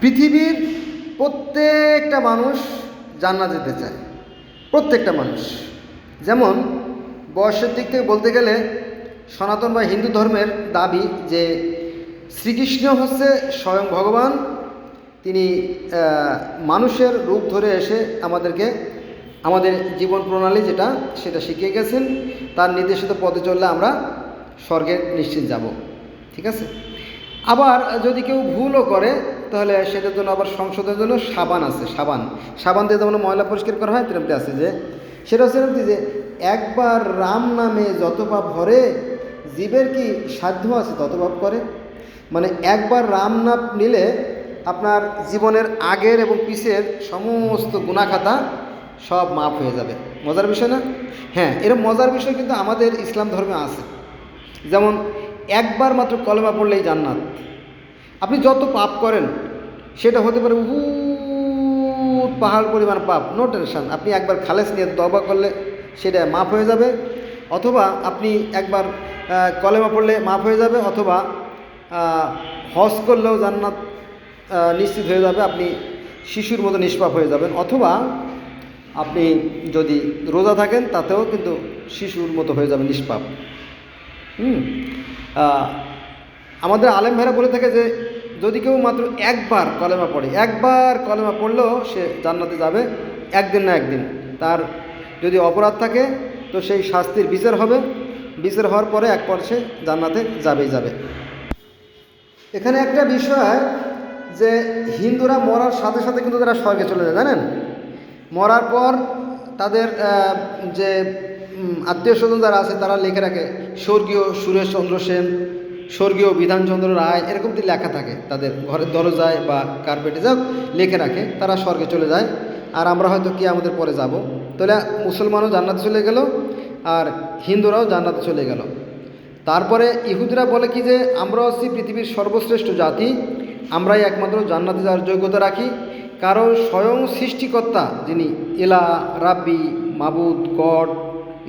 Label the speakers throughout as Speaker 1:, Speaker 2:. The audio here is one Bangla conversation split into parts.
Speaker 1: পৃথিবীর প্রত্যেকটা মানুষ জান্নাত যেতে চায়। প্রত্যেকটা মানুষ। যেমন বয়সের দিক থেকে বলতে গেলে সনাতন বা হিন্দু ধর্মের দাবি যে শ্রীকৃষ্ণ হচ্ছে স্বয়ং ভগবান। তিনি মানুষের রূপ ধরে এসে আমাদেরকে আমাদের জীবন প্রণালী যেটা, সেটা শিখিয়ে গেছেন। তার নির্দেশিত পথে চললে আমরা স্বর্গে নিশ্চিত যাব। ঠিক আছে? আবার যদি কেউ ভুলও করে তাহলে সেটার জন্য আবার সংশোধনের জন্য সাবান আছে, সাবান। সাবান দিয়ে যেমন ময়লা পরিষ্কার করা হয় তেরমটি আছে যে, সেটা হচ্ছে যে, একবার রাম নামে যত পাপ ভরে জীবের কি সাধ্য আছে তত পাপ করে? মানে একবার রাম নাম নিলে আপনার জীবনের আগের এবং পিছের সমস্ত গুণাখাতা সব মাফ হয়ে যাবে। মজার বিষয় না? হ্যাঁ এরকম মজার বিষয় কিন্তু আমাদের ইসলাম ধর্মে আছে। যেমন একবার মাত্র কলেমা পড়লেই জান্নাত। আপনি যত পাপ করেন সেটা হতে পারে বহুত পাহাড় পরিমাণ পাপ। নো টেনশন আপনি একবার খালেস নিয়ে দবা করলে সেটা মাফ হয়ে যাবে। অথবা আপনি একবার কলেমা পড়লে মাফ হয়ে যাবে, অথবা হজ করলেও জান্নাত নিশ্চিত হয়ে যাবে, আপনি শিশুর মতো নিষ্পাপ হয়ে যাবেন। অথবা আপনি যদি রোজা থাকেন, তাতেও কিন্তু শিশুর মতো হয়ে যাবে নিষ্পাপ। হুম? আমাদের আলেম ভাইরা বলে থাকে যে যদি কেউ মাত্র একবার কলেমা পড়ে, একবার কলেমা পড়লেও সে জান্নাতে যাবে একদিন না একদিন। তার যদি অপরাধ থাকে, তো সেই শাস্তির বিচার হবে। বিচার হওয়ার পরে এক পর সে জান্নাতে যাবেই যাবে। এখানে একটা বিষয় যে হিন্দুরা মরার সাথে সাথে কিন্তু তারা স্বর্গে চলে যায়, জানেন? মরার পর তাদের যে আত্মীয় স্বজন যারা আছে তারা লিখে রাখে, স্বর্গীয় সুরেশচন্দ্র সেন স্বর্গীয় বিধানচন্দ্র রায় এরকম এরকমটি লেখা থাকে। তাদের ঘরের দরজায় বা কার্পেটে যাও লেখে রাখে, তারা স্বর্গে চলে যায়। আর আমরা হয়তো কি আমাদের পরে যাব? তাহলে মুসলমানও জান্নাতে চলে গেল আর হিন্দুরাও জান্নাতে চলে গেল। তারপরে ইহুদিরা বলে কি যে, আমরা হচ্ছি পৃথিবীর সর্বশ্রেষ্ঠ জাতি, আমরাই একমাত্র জান্নাতে যাওয়ার যোগ্যতা রাখি। কারণ স্বয়ং সৃষ্টিকর্তা যিনি এলা রাব্বি, মাবুদ, গড,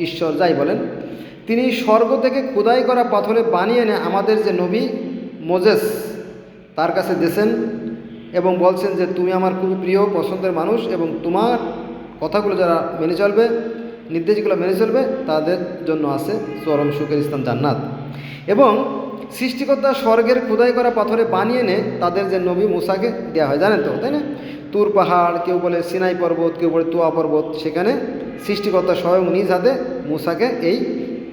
Speaker 1: ঈশ্বর, যাই বলেন তিনি স্বর্গ থেকে খোদাই করা পাথরে বানিয়ে এনে আমাদের যে নবী মোজেস তার কাছে দেশেন এবং বলছেন যে তুমি আমার খুবই প্রিয়, পছন্দের মানুষ এবং তোমার কথাগুলো যারা মেনে চলবে নির্দেশগুলো মেনে চলবে, তাদের জন্য আছে চরম সুখের স্থান জান্নাত। এবং সৃষ্টিকর্তা স্বর্গের খোদাই করা পাথরে বানিয়ে এনে তাদের যে নবী মুসাকে দেওয়া হয়, জানেন তো, তাই না? তুর পাহাড়, কেউ বলে সিনাই পর্বত, কেউ বলে তুয়া পর্বত, সেখানে সৃষ্টিকর্তা স্বয়ং নিজ হাতে মুসাকে এই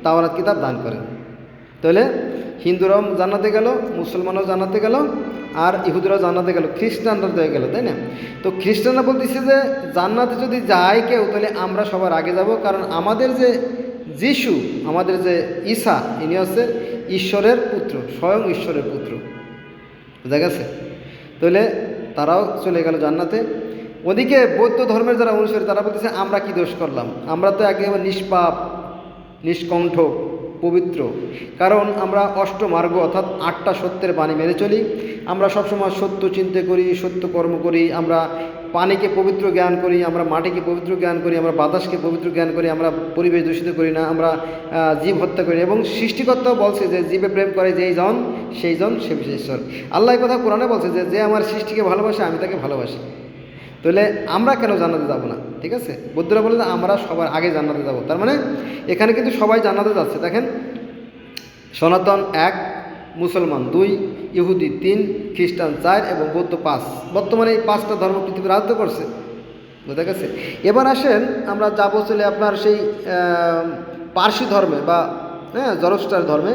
Speaker 1: তাওরাত কিতাব দান করেন। তাহলে হিন্দুরাও জানাতে গেল, মুসলমানও জানাতে গেল, আর ইহুদিরাও জান্নাতে গেল খ্রিস্টানরা হয়ে গেল, তাই না? তো খ্রিস্টানরা বলতেছে যে জান্নাতে যদি যায় কেউ, তাহলে আমরা সবার আগে যাব, কারণ আমাদের যে যিশু, আমাদের যে ঈশা ইনি হচ্ছে ঈশ্বরের পুত্র, স্বয়ং ঈশ্বরের পুত্র। বুঝা গেছে? তাহলে তারাও চলে গেল জান্নাতে। ওদিকে বৌদ্ধ ধর্মের যারা অনুসারী, তারা বলতেছে, আমরা কি দোষ করলাম? আমরা তো একেবারে নিষ্পাপ নিষ্কণ্ঠ, পবিত্র। কারণ আমরা অষ্টমার্গ অর্থাৎ আটটা সত্যের বাণী মেনে চলি। আমরা সবসময় সত্য চিন্তা করি, সত্য কর্ম করি, আমরা পানিকে পবিত্র জ্ঞান করি, আমরা মাটিকে পবিত্র জ্ঞান করি, আমরা বাতাসকে পবিত্র জ্ঞান করি, আমরা পরিবেশ দূষিত করি না, আমরা জীব হত্যা করি এবং সৃষ্টিকর্তাও বলছে যে, জীবে প্রেম করে যেই জন, সেই জন সে ঈশ্বর আল্লাহ কথা কোরআনে বলছে যে যে আমার সৃষ্টিকে ভালোবাসে, আমি তাকে ভালোবাসি। তাহলে আমরা কেন জান্নাতে যাব না? ঠিক আছে? বৌদ্ধরা বলে আমরা সবার আগে জান্নাতে যাব। তার মানে এখানে কিন্তু সবাই জান্নাতে যাচ্ছে। দেখেন, সনাতন এক, মুসলমান দুই, ইহুদি তিন, খ্রিস্টান চার এবং বৌদ্ধ পাঁচ। বর্তমানে এই পাঁচটা ধর্ম পৃথিবী রাজত্ব করছে। বোঝা গেছে এবার আসেন, আমরা যাব চলে আপনার সেই পার্সি ধর্মে বা হ্যাঁ জরস্টার ধর্মে।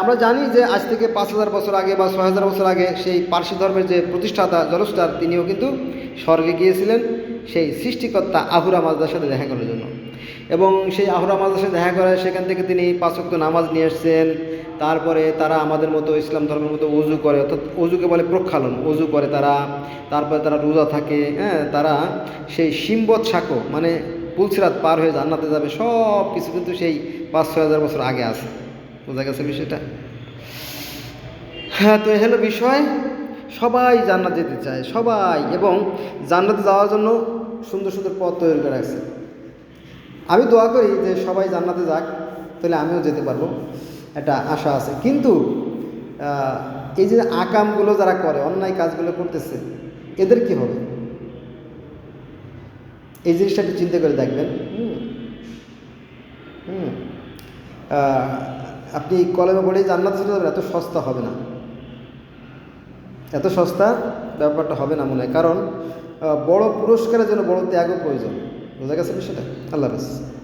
Speaker 1: আমরা জানি যে আজ থেকে পাঁচ হাজার বছর আগে বা ছয় হাজার বছর আগে সেই পার্সি ধর্মের যে প্রতিষ্ঠাতা জরস্টার তিনিও কিন্তু স্বর্গে গিয়েছিলেন সেই সৃষ্টিকর্তা আহুরা মাজদার সাথে দেখা করার জন্য। এবং সেই আহুরা মাজদার সাথে দেখা করে সেখান থেকে তিনি পাঁচক্ত নামাজ নিয়ে এসছেন তারপরে তারা আমাদের মতো ইসলাম ধর্মের মতো অজু করে, অর্থাৎ অজুকে বলে প্রক্ষালন অজু করে তারা। তারপরে তারা রোজা থাকে হ্যাঁ তারা সেই সিম্বত সাঁকো মানে পুলসিরাত পার হয়ে জান্নাতে যাবে সব কিছু কিন্তু সেই পাঁচ, ছয় হাজার বছর আগে আছে। বোঝা গেছে বিষয়টা? হ্যাঁ তো হলো বিষয়। সবাই জান্নাত যেতে চায়, সবাই। এবং জান্নাতে যাওয়ার জন্য সুন্দর সুন্দর পথ তৈরি করে রাখছে। আমি দোয়া করি যে সবাই জান্নাতে যাক, তাহলে আমিও যেতে পারব। একটা আশা আছে। কিন্তু এই যে আকামগুলো যারা করে, অন্যায় কাজগুলো করতেছে, এদের কি হবে? এই জিনিসটা একটু চিন্তা করে দেখবেন। হুম হুম আপনি কলমে পড়ে জান্নাত চলে যাবেন, এত সস্তা হবে না। এত সস্তা ব্যাপারটা হবে না মনে হয়। কারণ বড় পুরস্কারের জন্য বড় ত্যাগও প্রয়োজন। বোঝা গেছে বিষয়টা? আল্লাহ হাফেজ।